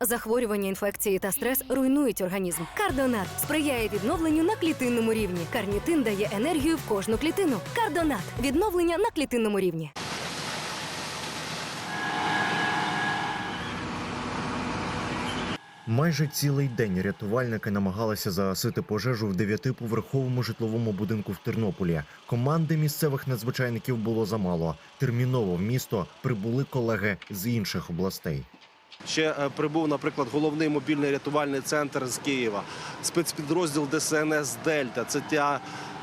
Захворювання, інфекції та стрес руйнують організм. Кардонат сприяє відновленню на клітинному рівні. Карнітин дає енергію в кожну клітину. Кардонат відновлення на клітинному рівні. Майже цілий день рятувальники намагалися загасити пожежу в дев'ятиповерховому житловому будинку в Тернополі. Команди місцевих надзвичайників було замало. Терміново в місто прибули колеги з інших областей. Ще е, прибув, наприклад, головний мобільний рятувальний центр з Києва, спецпідрозділ ДСНС Дельта. Це ті,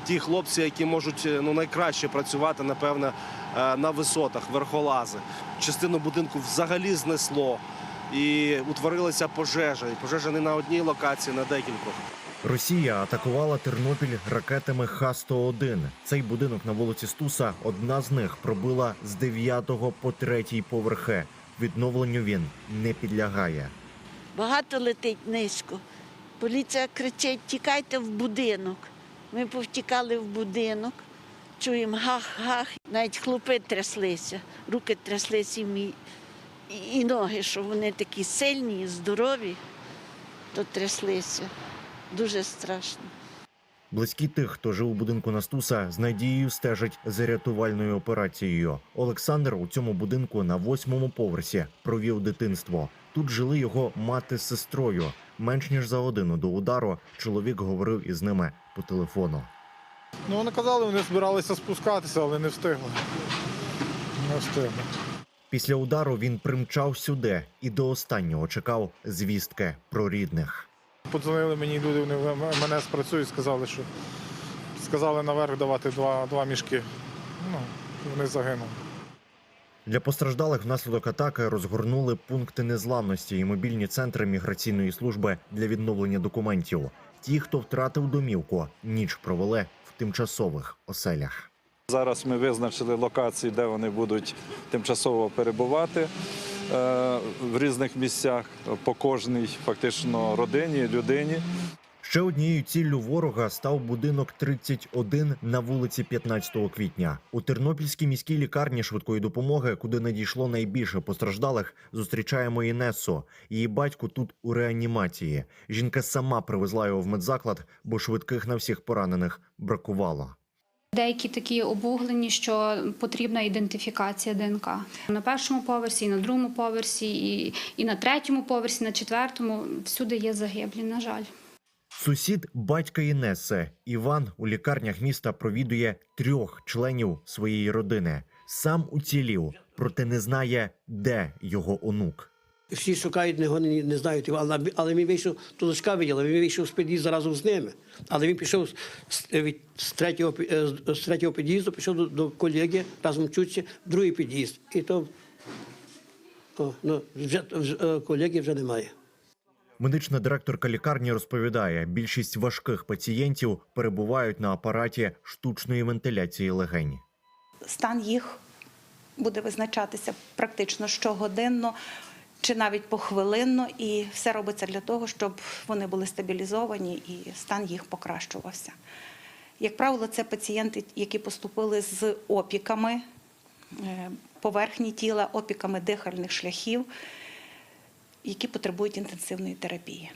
ті хлопці, які можуть е, ну, найкраще працювати, напевне, е, на висотах, верхолази. Частину будинку взагалі знесло. І утворилася пожежа. І пожежа не на одній локації, на декількох. Росія атакувала Тернопіль ракетами Х-101. Цей будинок на вулиці Стуса одна з них пробила з 9 по 3 поверхи. Відновленню він не підлягає. Багато летить низько. Поліція кричить: тікайте в будинок. Ми повтікали в будинок, чуємо гах-гах. Навіть хлопи тряслися, руки тряслися і, і, ноги, що вони такі сильні, здорові, то тряслися. Дуже страшно. Близькі тих, хто жив у будинку Настуса, з надією стежать за рятувальною операцією. Олександр у цьому будинку на восьмому поверсі провів дитинство. Тут жили його мати з сестрою. Менш ніж за годину до удару чоловік говорив із ними по телефону. Ну, вони казали, вони збиралися спускатися, але не встигли. Не встигли. Після удару він примчав сюди і до останнього чекав звістки про рідних. Подзвонили мені люди, вони в- мене спрацюють, сказали, що сказали наверх давати два, два мішки. Ну, вони загинули. Для постраждалих внаслідок атаки розгорнули пункти незламності і мобільні центри міграційної служби для відновлення документів. Ті, хто втратив домівку, ніч провели в тимчасових оселях. Зараз ми визначили локації, де вони будуть тимчасово перебувати в різних місцях по кожній фактично родині, людині. Ще однією ціллю ворога став будинок 31 на вулиці 15 квітня. У Тернопільській міській лікарні швидкої допомоги, куди надійшло найбільше постраждалих, зустрічаємо Інесу. Її батько тут у реанімації. Жінка сама привезла його в медзаклад, бо швидких на всіх поранених бракувало. Деякі такі обуглені, що потрібна ідентифікація ДНК. На першому поверсі, і на другому поверсі, і, і на третьому поверсі, на четвертому всюди є загиблі, на жаль. Сусід батька Інеси Іван у лікарнях міста провідує трьох членів своєї родини. Сам уцілів, проте не знає, де його онук. Всі шукають його, не, не знають його, але, але він вийшов, то дочка виділа, він вийшов з під'їзду разом з ними. Але він пішов з, з, від- з, третього, е, з- третього під'їзду, пішов до, до колеги, разом чуться, другий під'їзд. І то о, ну, вже, вже, е, колеги вже немає. Медична директорка лікарні розповідає, більшість важких пацієнтів перебувають на апараті штучної вентиляції легень. стан їх буде визначатися практично щогодинно чи навіть похвилинно, і все робиться для того, щоб вони були стабілізовані і стан їх покращувався. Як правило, це пацієнти, які поступили з опіками е, поверхні тіла, опіками дихальних шляхів, які потребують інтенсивної терапії.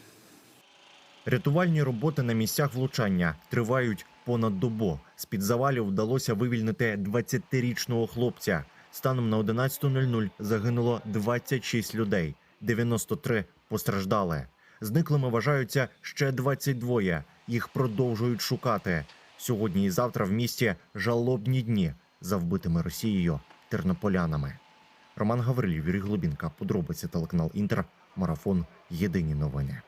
Рятувальні роботи на місцях влучання тривають понад добу. З під завалів вдалося вивільнити 20-річного хлопця. Станом на 11.00 загинуло 26 людей, 93 постраждали. Зниклими вважаються ще 22. Їх продовжують шукати. Сьогодні і завтра в місті жалобні дні за вбитими Росією тернополянами. Роман Гаврилів, Юрій Глубінка, подробиці телеканал Інтер, марафон. Єдині новини.